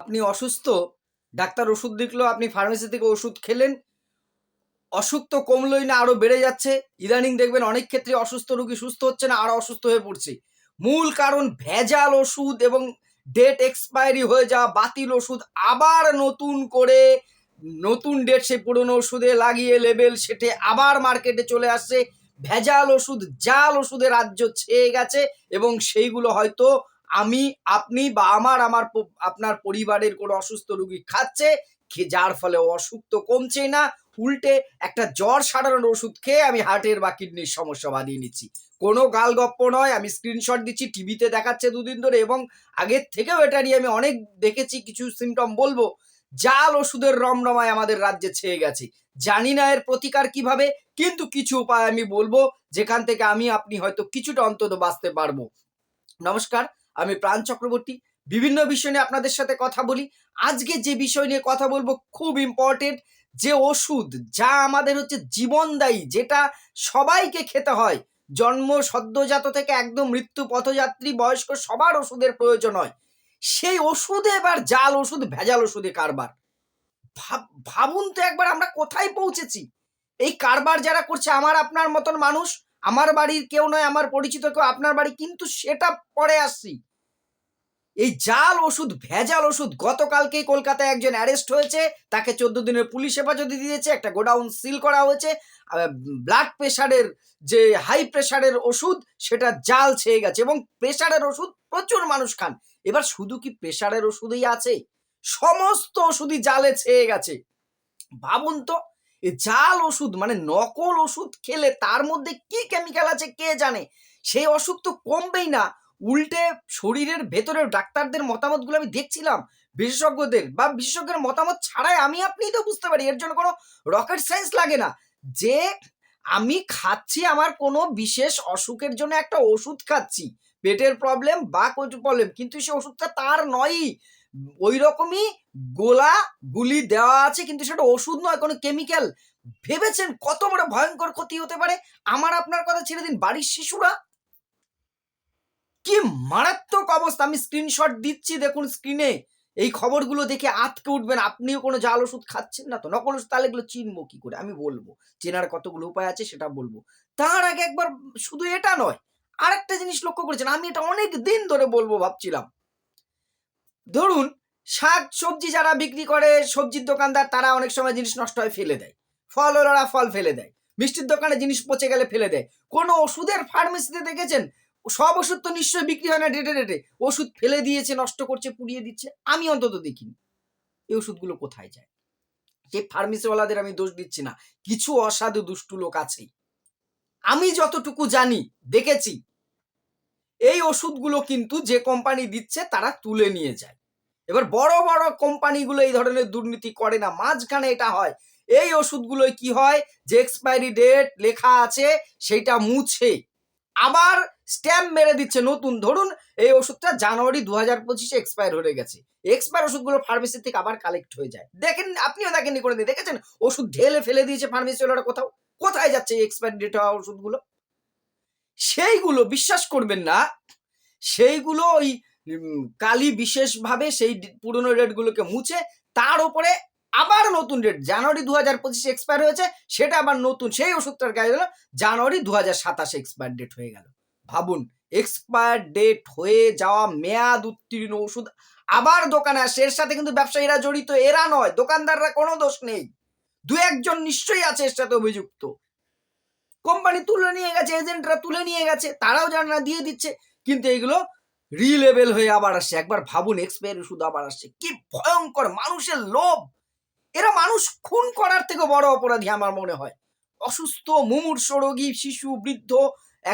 আপনি অসুস্থ, ডাক্তার ওষুধ লিখলো আপনি ফার্মেসি থেকে ওষুধ খেলেন, অসুখ তো কমলোই না, আরও বেড়ে যাচ্ছে। ইদানিং দেখবেন অনেক ক্ষেত্রে অসুস্থ রোগী সুস্থ হচ্ছে না, আরও অসুস্থ হয়ে পড়ছে। মূল কারণ ভেজাল ওষুধ এবং ডেট এক্সপায়ারি হয়ে যাওয়া বাতিল ওষুধ, আবার নতুন করে, নতুন ডেট সে পুরনো ওষুধে লাগিয়ে লেবেল সেটে আবার মার্কেটে চলে আসছে। ভেজাল ওষুধ, জাল ওষুধে রাজ্য ছেয়ে গেছে এবং সেইগুলো হয়তো আমি, আপনি বা আমার আমার আপনার পরিবারের কোনো অসুস্থ রুগী খাচ্ছে যার ফলে অসুখ তো কমছে না, উল্টে একটা জ্বর সাধারণ ওষুধ খেয়ে আমি হার্টের বা কিডনির সমস্যা বাঁধিয়ে নিচ্ছি। কোনো গাল গপ্প নয়, আমি স্ক্রিনশট দিচ্ছি, টিভিতে দেখাচ্ছে দুদিন ধরে এবং আগের থেকেও এটা নিয়ে আমি অনেক দেখেছি, কিছু সিমটম বলব। জাল ওষুধের রমরমায় আমাদের রাজ্যে ছেয়ে গেছে। জানি না এর প্রতিকার কীভাবে, কিন্তু কিছু উপায় আমি বলব, যেখান থেকে আমি, আপনি হয়তো কিছুটা অন্তত বাঁচতে পারব। নমস্কার। আমি প্রাণ চক্রবর্তী। বিভিন্ন বিষয় নিয়ে আপনাদের সাথে কথা বলি। আজকে যে বিষয় নিয়ে কথা বলব খুব ইম্পর্টেন্ট যে ওষুধ যা আমাদের হচ্ছে জীবনদায়ী যেটা সবাইকে খেতে হয়। জন্ম সদ্যজাত থেকে একদম মৃত্যু পথযাত্রী বয়স্ক সবার ওষুধের প্রয়োজন হয়। সেই ওষুধে এবার জাল ওষুধ, ভেজাল ওষুধে কারবার। ভাব- ভাবুন তো একবার আমরা কোথায় পৌঁছেছি? এই কারবার যারা করছে, আমার আপনার মতন মানুষ, আমার বাড়ির কেউ নয়, আমার পরিচিত কেউ, আপনার বাড়ি, কিন্তু সেটা পরে আসছি। এই জাল ওষুধ, ভেজাল ওষুধ গতকালকেই কলকাতায় একজন অ্যারেস্ট হয়েছে। তাকে চোদ্দ দিনের পুলিশ হেফাজতে দিয়েছে, একটা গোডাউন সিল করা হয়েছে। ব্লাড প্রেশারের যে হাই প্রেশারের ওষুধ, সেটা জাল ছেয়ে গেছে এবং প্রেশারের ওষুধ প্রচুর মানুষ খান। এবার শুধু কি প্রেশারের ওষুধই আছে? সমস্ত ওষুধই জালে ছেয়ে গেছে। ভাবুন তো, এ জাল ওষুধ মানে নকল ওষুধ খেলে তার মধ্যে কি কেমিক্যাল আছে কে জানে? সেই অসুখ তো কমবেই না। উল্টে শরীরের ভেতরে ডাক্তারদের মতামতগুলো আমি দেখছিলাম, বিশেষজ্ঞদের বা বিশেষজ্ঞের মতামত ছাড়াই আমি আপনিই তো বুঝতে পারি, এর জন্য কোনো রকেট সায়েন্স লাগে না। যে আমি খাচ্ছি, আমার কোনো বিশেষ অসুখের জন্য একটা ওষুধ খাচ্ছি, পেটের প্রবলেম বা কোনো প্রবলেম কিন্তু সেই ওষুধটা তার নয়ই। ওই রকমই গোলা গুলি দেওয়া আছে, কিন্তু সেটা ওষুধ নয়, কোনো কেমিক্যাল ভেবেছেন কত বড় ভয়ঙ্কর ক্ষতি হতে পারে? আমার আপনার কথা ছেড়ে দিন, বাড়ির শিশুরা কি মারাত্মক অবস্থা? আমি স্ক্রিনশট দিচ্ছি, দেখুন স্ক্রিনে এই খবরগুলো দেখে আতকে উঠবেন। আপনিও কোনো জাল ওষুধ খাচ্ছেন না তো? নকল ওষুধ তাহলে এগুলো চিনবো কি করে? আমি বলব। চেনার কতগুলো উপায় আছে সেটা বলব। তার আগে একবার শুধু এটা নয়, আরেকটা জিনিস লক্ষ্য করেছেন? আমি এটা অনেক দিন ধরে বলব, ভাবছিলাম। ধরুন, শাক, সবজি যারা বিক্রি করে, সবজির দোকানদার, তারা অনেক সময় জিনিস নষ্ট হয়, ফেলে দেয়। ফল ওরা ফল ফেলে দেয়। মিষ্টির দোকানে জিনিস পচে গেলে ফেলে দেয়। কোনো ওষুধের ফার্মেসিতে দেখেছেন? সব ওষুধ তো নিশ্চয়ই বিক্রি হয় না ডেটে ডেটে। ওষুধ ফেলে দিয়েছে, নষ্ট করছে, পুড়িয়ে দিচ্ছে। আমি অন্তত দেখিনি। এই ওষুধগুলো কোথায় যায়? যে ফার্মেসিওয়ালাদের আমি দোষ দিচ্ছি না। কিছু অসাধু দুষ্টু লোক আছেই। আমি যতটুকু জানি, দেখেছি, এই ওষুধগুলো কিন্তু যে কোম্পানি দিচ্ছে, তারা তুলে নিয়ে যায়। এবার বড় বড় কোম্পানিগুলো এই ধরনের দুর্নীতি করে না। মাঝখানে এটা হয়, এই ওষুধগুলোয় কি হয়? যে এক্সপায়ারি ডেট লেখা আছে, সেটা মুছে। আবার স্ট্যাম্প মেরে দিচ্ছে নতুন। ধরুন এই ওষুধটা জানুয়ারি দু হাজার পঁচিশে এক্সপায়ার হয়ে গেছে। এক্সপায়ার ওষুধগুলো ফার্মেসি থেকে আবার কালেক্ট হয়ে যায়। দেখেন, আপনিও দেখেননি করে দিয়ে দেখেছেন? ওষুধ ঢেলে ফেলে দিয়েছে ফার্মেসিওয়ালারা কোথাও। কোথায় যাচ্ছে এক্সপায়ারি ডেট হওয়া ওষুধগুলো? সেইগুলো, বিশ্বাস করবেন না, সেইগুলো ওই কালি বিশেষভাবে সেই পুরনো রেটগুলোকে মুছে, তার উপরে আবার নতুন রেট জানুয়ারি দু হাজার পঁচিশে এক্সপায়ার হয়েছে, সেটা আবার নতুন। সেই ওষুধটার গায়ে দিল জানুয়ারি দু হাজার সাতাশে এক্সপায়ার ডেট হয়ে গেল। ভাবুন এক্সপায়ার ডেট হয়ে যাওয়া মেয়াদ উত্তীর্ণ ওষুধ আবার দোকানে আসে, এর সাথে কিন্তু ব্যবসায়ীরা জড়িত, এরা নয়, দোকানদাররা কোনো দোষ নেই। দু একজন নিশ্চয়ই আছে এর সাথে অভিযুক্ত। কোম্পানি তুলে নিয়ে গেছে এজেন্টরা তুলে নিয়ে গেছে, তারাও জানে দিয়ে দিচ্ছে, কিন্তু এগুলো রিলেবেল হয়ে আবার আসছে একবার ভাবুন এক্সপায়ার ওষুধ আবার আসছে, কি ভয়ঙ্কর, মানুষের লোভ। এরা মানুষ খুন করার থেকে বড় অপরাধী আমার মনে হয়। অসুস্থ, মুমূর্ষ রোগী, শিশু, বৃদ্ধ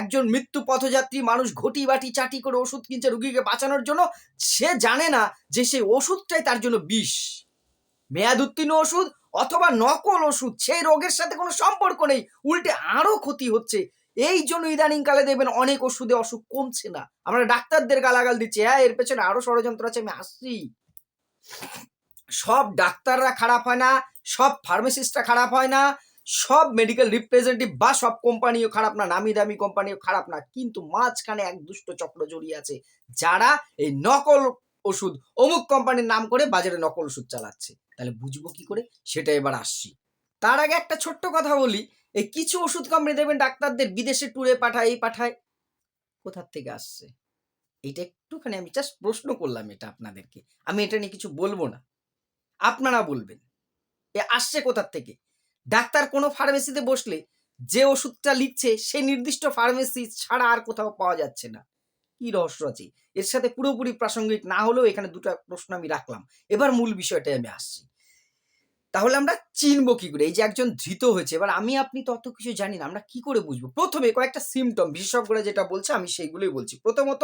একজন মৃত্যু পথযাত্রী মানুষ ঘটি বাটি চাটি করে ওষুধ কিনছে রুগীকে বাঁচানোর জন্য, সে জানে না যে সেই ওষুধটাই তার জন্য বিষ। মেয়াদ উত্তীর্ণ ওষুধ অথবা নকল ওষুধ, সেই রোগের সাথে কোনো সম্পর্ক নেই, উল্টে আরও ক্ষতি হচ্ছে। এই জন্য ইদানিং কালে দেখবেন অনেক ওষুধে অসুখ কমছে না। আমরা ডাক্তারদের গালাগাল দিচ্ছি হ্যাঁ এর পেছনে আরও ষড়যন্ত্র আছে, আমি আসছি। সব ডাক্তাররা খারাপ হয় না, সব ফার্মাসিস্টরা খারাপ হয় না সব মেডিকেল রিপ্রেজেন্টেটিভ বা সব কোম্পানিও খারাপ না, নামি দামি কোম্পানিও খারাপ না, কিন্তু মাঝখানে এক দুষ্ট চক্র জড়িয়ে আছে, যারা এই নকল ওষুধ অমুক কোম্পানির নাম করে বাজারে নকল ওষুধ চালাচ্ছে। তাহলে বুঝব কি করে? সেটা এবার আসছি। তার আগে একটা ছোট্ট কথা বলি, এই কিছু ওষুধ কোম্পানি দেখবেন ডাক্তারদের বিদেশে ট্যুরে পাঠায়, এই পাঠায়। কোথার থেকে আসছে? এটা একটুখানি আমি জাস্ট প্রশ্ন করলাম এটা আপনাদেরকে। আমি এটা নিয়ে কিছু বলব না। আপনারা বলবেন, এ আসছে কোথার থেকে? ডাক্তার কোনো ফার্মেসিতে বসলে যে ওষুধটা লিখছে সেই নির্দিষ্ট ফার্মেসি ছাড়া আর কোথাও পাওয়া যাচ্ছে না। কি রহস্য আছে? এর সাথে পুরোপুরি প্রাসঙ্গিক না হলেও এখানে দুটো প্রশ্ন আমি রাখলাম। এবার মূল বিষয়টাই আমি আসছি। তাহলে আমরা চিনবো কি করে? এই যে একজন ধৃত হয়েছে, এবার আমি, আপনি তত কিছু জানি না, আমরা কি করে বুঝব? প্রথমে কয়েকটা সিমটম বিশেষজ্ঞরা যেটা বলছে আমি সেইগুলোই বলছি। প্রথমত,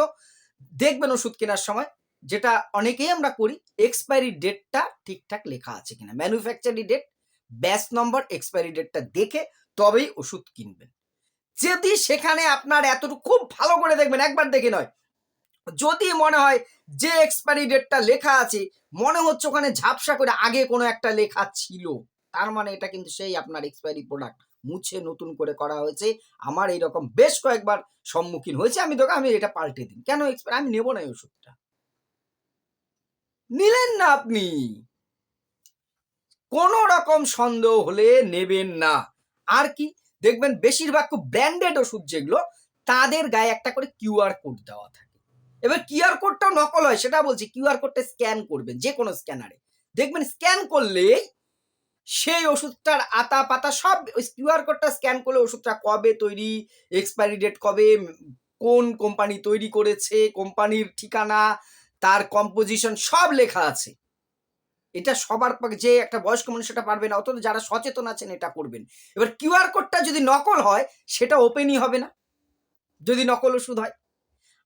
দেখবেন ওষুধ কেনার সময়, যেটা অনেকেই আমরা করি এক্সপায়ারি ডেটটা ঠিকঠাক লেখা আছে কিনা। Manufacturing date batch number expiry ডেটটা দেখে তবেই ওষুধ কিনবেন। যদি সেখানে আপনার এতটুকু খুব ভালো করে দেখবেন, একবার দেখে নয়, যদি মনে হয় যে এক্সপায়ারি ডেটটা লেখা আছে, মনে হচ্ছে ওখানে ঝাপসা করে আগে কোনো একটা লেখা ছিল, তার মানে এটা কিন্তু সেই আপনার এক্সপায়ারি প্রোডাক্ট মুছে নতুন করে করা হয়েছে। আমার এইরকম বেশ কয়েকবার সম্মুখীন হয়েছে, আমি তোকে, আমি এটা পাল্টে দিন। কেন এক্সপায়ার আমি নেব না ওষুধটা। নিলেন না আপনি। কোন রকম সন্দেহ হলে নেবেন না। আর কি? দেখবেন বেশিরভাগ খুব ব্র্যান্ডেড ওষুধ যেগুলো, তাদের গায়ে একটা করে কিউআর কোড দেওয়া থাকে। এবার কিউআর কোডটাও নকল হয়, সেটা বলছি কিউআর কোডটা স্ক্যান করবেন যে কোনো স্ক্যানারে দেখবেন স্ক্যান করলে সেই ওষুধটার আতা পাতা সব কিউআর কোডটা স্ক্যান করলে ওষুধটা কবে তৈরি এক্সপায়ারি ডেট কবে, কোন কোম্পানি তৈরি করেছে কোম্পানির ঠিকানা, তার কম্পোজিশন সব লেখা আছে। এটা সবার যে একটা বয়স্ক মানুষ সেটা পারবে না, অথচ যারা সচেতন আছেন এটা করবেন। এবার কিউআর কোডটা যদি নকল হয়, সেটা ওপেনই হবে না। যদি নকল ওষুধ হয়।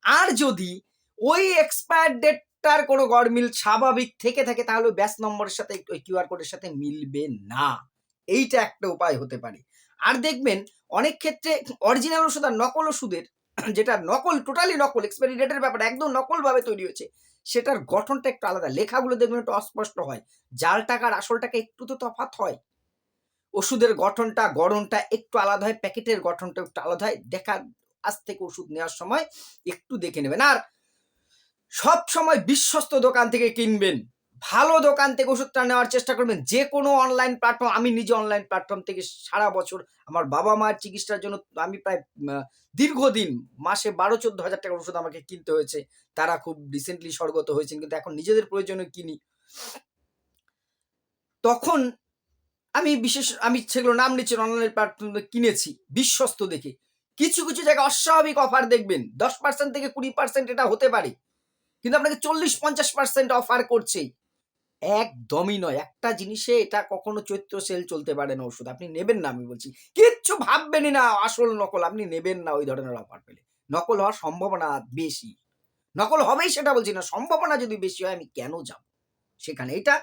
আর যদি ওই এক্সপায়ার ডেটটার কোনো গড়মিল স্বাভাবিক থেকে থাকে, তাহলে ব্যাচ নম্বরের সাথে ওই কিউআর কোডের সাথে মিলবে না। এইটা একটা উপায় হতে পারে। আর দেখবেন, অনেক ক্ষেত্রে অরিজিনাল ওষুধ আর নকল ওষুধের, যেটা নকল টোটালি নকল এক্সপায়ারি ডেটের ব্যাপার একদম নকল ভাবে তৈরি হয়েছে। সেটার গঠনটা একটু আলাদা। লেখাগুলো দেখবেন একটু অস্পষ্ট হয়। জাল টাকার আসল টাকা একটু তো তফাৎ হয়। ওষুধের গঠনটা, গড়নটা একটু আলাদা হয়, প্যাকেটের গঠনটা একটু আলাদা হয়। দেখা, আজ থেকে ওষুধ নেওয়ার সময় একটু দেখে নেবেন। আর সব সময় বিশ্বস্ত দোকান থেকে কিনবেন। ভালো দোকান থেকে ওষুধটা নেওয়ার চেষ্টা করবেন। যে কোনো অনলাইন প্ল্যাটফর্ম আমি নিজে অনলাইন প্ল্যাটফর্ম থেকে সারা বছর আমার বাবা মায়ের চিকিৎসার জন্য আমি প্রায় দীর্ঘদিন মাসে বারো, চোদ্দ হাজার টাকার ওষুধ আমাকে কিনতে হয়েছে। তারা খুব রিসেন্টলি স্বর্গত হয়েছেন, কিন্তু এখন নিজেদের প্রয়োজনে কিনি। তখন আমি বিশেষ, আমি সেগুলো নাম নিচ্ছি অনলাইন প্ল্যাটফর্ম কিনেছি, বিশ্বস্ত দেখে। কিছু কিছু জায়গায় অস্বাভাবিক অফার দেখবেন। দশ পার্সেন্ট থেকে কুড়ি পার্সেন্ট এটা হতে পারে। কিন্তু আপনাকে চল্লিশ, পঞ্চাশ পার্সেন্ট অফার করছে। একদমই নয়। একটা জিনিসে এটা কখনো চৈত্র সেল চলতে পারে না ওষুধ। আপনি নেবেন না, আমি বলছি। কিচ্ছু ভাববেনই না, আসল নকল। আপনি নেবেন না ওই ধরনের অফার পেলে। নকল হওয়ার সম্ভাবনা বেশি। নকল হবেই সেটা বলছি না, সম্ভাবনা যদি বেশি হয়, আমি কেন যাব? সেখানে এটা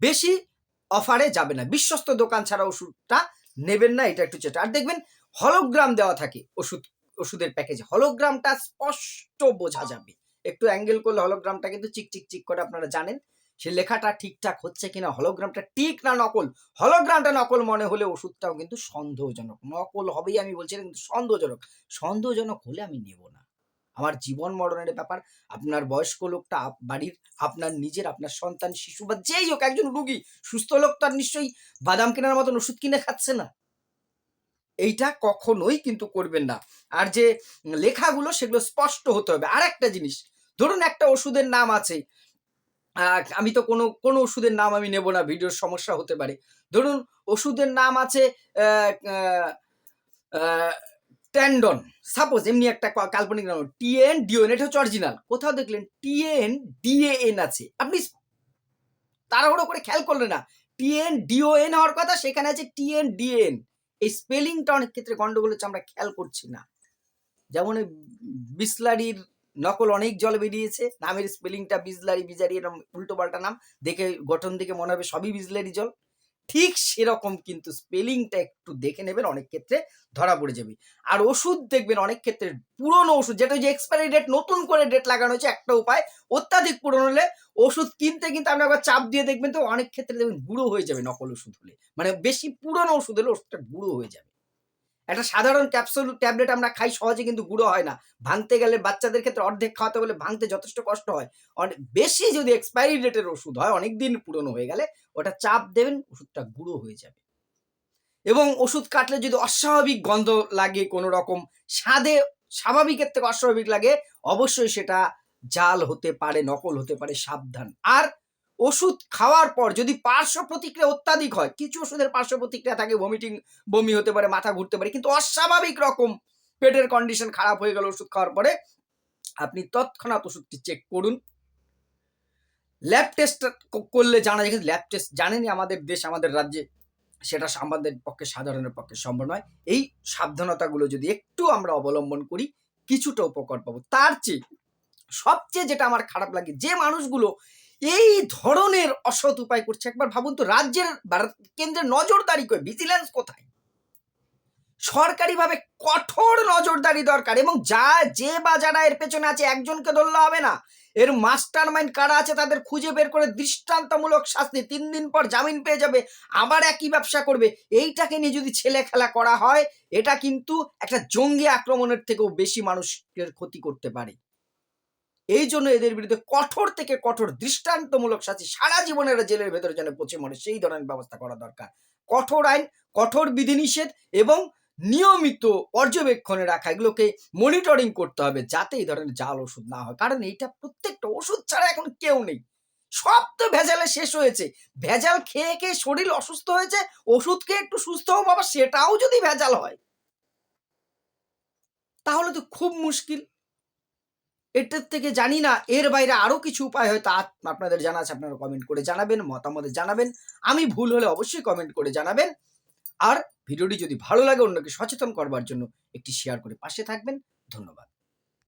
বেশি অফারে যাবে না। বিশ্বস্ত দোকান ছাড়া ওষুধটা নেবেন না, এটা একটু চেষ্টা। আর দেখবেন হলোগ্রাম দেওয়া থাকে ওষুধ, ওষুধের প্যাকেজে হলোগ্রামটা স্পষ্ট বোঝা যাবে। একটু অ্যাঙ্গেল করলে হলোগ্রামটা কিন্তু চিক চিক চিক করে আপনারা জানেন। সে লেখাটা ঠিকঠাক হচ্ছে কিনা হলোগ্রামটা ঠিক না নকল হলোগ্রামটা নকল মনে হলে ওষুধটাও কিন্তু সন্দেহজনক। নকল হবেই আমি বলছি কিন্তু সন্দেহজনক। সন্দেহজনক হলে আমি নেব না। আমার জীবন মরণের ব্যাপার, আপনার বয়স্ক লোকটা বাড়ির আপনার নিজের, আপনার সন্তান, শিশু বা যেই হোক, একজন রুগী, সুস্থ লোক তার নিশ্চয়ই বাদাম কেনার মতন ওষুধ কিনে খাচ্ছে না। এইটা কখনোই কিন্তু করবেন না। আর যে লেখাগুলো, সেগুলো স্পষ্ট হতে হবে। আর একটা জিনিস, ধরুন একটা ওষুধের নাম আছে আমি তো কোনো কোনো ওষুধের নাম আমি নেব না, ভিডিওর সমস্যা হতে পারে। ধরুন, ওষুধের নাম আছে ট্যান্ডন। সাপোজ এমনি একটা কাল্পনিক নাম টিএন ডিওএন এটা হচ্ছে অরিজিনাল কোথাও দেখলেন টিএন ডিএএন আছে। আপনি তাড়াহুড়ো করে খেয়াল করলেন না টিএন ডিওএন হওয়ার কথা, সেখানে আছে টিএন ডিএন এই স্পেলিংটা অনেক ক্ষেত্রে গন্ডগোল হচ্ছে, আমরা খেয়াল করছি না। যেমন বিসলারির নকল অনেক জল বেরিয়েছে। নামের স্পেলিংটা বিজলারি, বিজারি এরকম উল্টো পাল্টা নাম। দেখে, গঠন দেখে মনে হবে সবই বিজলারি জল। ঠিক সেরকম কিন্তু স্পেলিংটা একটু দেখে নেবেন, অনেক ক্ষেত্রে ধরা পড়ে যাবে। আর ওষুধ দেখবেন, অনেক ক্ষেত্রে পুরনো ওষুধ, যেটা যে এক্সপায়ারি ডেট নতুন করে ডেট লাগানো হয়েছে, একটা উপায়, অত্যাধিক পুরনো হলে ওষুধ কিনতে কিন্তু আপনি একবার চাপ দিয়ে দেখবেন তো অনেক ক্ষেত্রে দেখবেন বুড়ো হয়ে যাবে নকল ওষুধ হলে। মানে বেশি পুরনো ওষুধ হলে ওষুধটা বুড়ো হয়ে যাবে। একটা সাধারণ ক্যাপসুল ট্যাবলেট আমরা খাই সহজে কিন্তু গুঁড়ো হয় না। ভাঙতে গেলে বাচ্চাদের ক্ষেত্রে অর্ধেক খাওয়াতে বলে ভাঙতে যথেষ্ট কষ্ট হয়। অনেক বেশি যদি এক্সপায়ারি ডেটের ওষুধ হয়, অনেক দিন পুরনো হয়ে গেলে ওটা চাপ দেবেন, ওষুধটা গুঁড়ো হয়ে যাবে। এবং ওষুধ কাটলে যদি অস্বাভাবিক গন্ধ লাগে কোনো রকম স্বাদে স্বাভাবিকের থেকে অস্বাভাবিক লাগে, অবশ্যই সেটা জাল হতে পারে, নকল হতে পারে, সাবধান। আর ওষুধ খাওয়ার পর যদি পার্শ্ব প্রতিক্রিয়া অত্যাধিক হয়, কিছু ওষুধের পার্শ্ব প্রতিক্রিয়া থাকে ভমিটিং বমি হতে পারে, মাথা ঘুরতে পারে, কিন্তু অস্বাভাবিক রকম পেটের কন্ডিশন খারাপ হয়ে গেল ওষুধ খাওয়ার পরে, আপনি তৎক্ষণাৎ ওষুধটি চেক করুন। ল্যাব টেস্ট করলে জানা যায় ল্যাব টেস্ট জানেনই আমাদের দেশ, আমাদের রাজ্যে। সেটা আমাদের পক্ষে, সাধারণের পক্ষে সম্ভব নয়। এই সাবধানতাগুলো যদি একটু আমরা অবলম্বন করি, কিছুটা উপকার পাবো। তার চেয়ে সবচেয়ে যেটা আমার খারাপ লাগে, যে মানুষগুলো এই ধরনের অসৎ উপায় করছে। একবার ভাবুন তো, রাজ্যের কেন্দ্রের নজরদারি করে ভিজিল্যান্স কোথায়? সরকারিভাবে কঠোর নজরদারি দরকার এবং যা যে বা যারা এর পেছনে আছে, একজনকে ধরলে হবে না। এর মাস্টার মাইন্ড কারা আছে, তাদের খুঁজে বের করে দৃষ্টান্তমূলক শাস্তি, তিন দিন পর জামিন পেয়ে যাবে, আবার একই ব্যবসা করবে। এইটাকে নিয়ে যদি ছেলে খেলা করা হয়, এটা কিন্তু একটা জঙ্গি আক্রমণের থেকেও বেশি মানুষের ক্ষতি করতে পারে। এই জন্য এদের বিরুদ্ধে কঠোর থেকে কঠোর দৃষ্টান্তমূলক শাস্তি সারা জীবনের জেলের ভেতরে যেন পচে মরে, সেই ধরনের ব্যবস্থা করা দরকার। কঠোর আইন, কঠোর বিধিনিষেধ এবং নিয়মিত পর্যবেক্ষণে রাখা, এগুলোকে মনিটরিং করতে হবে যাতে এই ধরনের জাল ওষুধ না হয়। কারণ এইটা প্রত্যেকটা ওষুধ ছাড়া এখন কেউ নেই। সব তো ভেজালে শেষ হয়েছে। ভেজাল খেয়ে খেয়ে শরীর অসুস্থ হয়েছে, ওষুধ খেয়ে একটু সুস্থ হব বাবা, সেটাও যদি ভেজাল হয়। তাহলে তো খুব মুশকিল। এটার থেকে জানি না, এর বাইরে আরও কিছু উপায় হয়তো আপনাদের জানা আছে, আপনারা কমেন্ট করে জানাবেন, মতামতে জানাবেন। আমি ভুল হলে অবশ্যই কমেন্ট করে জানাবেন। আর ভিডিওটি যদি ভালো লাগে, অন্যকে সচেতন করবার জন্য একটি শেয়ার করে পাশে থাকবেন। ধন্যবাদ।